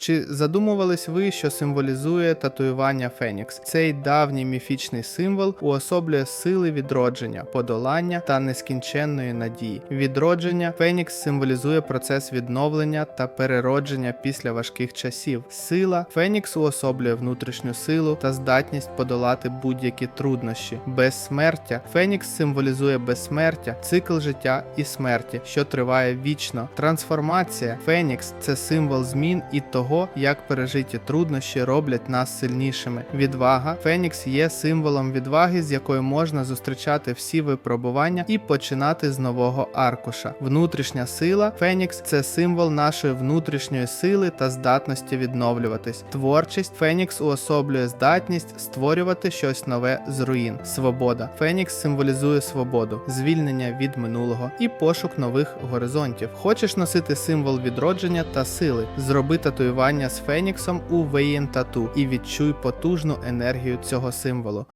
Чи задумувались ви, що символізує татуювання Фенікс? Цей давній міфічний символ уособлює сили відродження, подолання та нескінченної надії. Відродження Фенікс символізує процес відновлення та переродження після важких часів. Сила Фенікс уособлює внутрішню силу та здатність подолати будь-які труднощі. Безсмертя Фенікс символізує безсмертя, цикл життя і смерті, що триває вічно. Трансформація Фенікс це символ змін і того, як пережиті труднощі роблять нас сильнішими. Відвага Фенікс є символом відваги, з якою можна зустрічати всі випробування і починати з нового аркуша. Внутрішня сила Фенікс це символ нашої внутрішньої сили та здатності відновлюватись. Творчість Фенікс уособлює здатність створювати щось нове з руїн. Свобода Фенікс символізує свободу, звільнення від минулого і пошук нових горизонтів. Хочеш носити символ відродження та сили? Зроби татуювання з Феніксом у Вейн Тату і відчуй потужну енергію цього символу.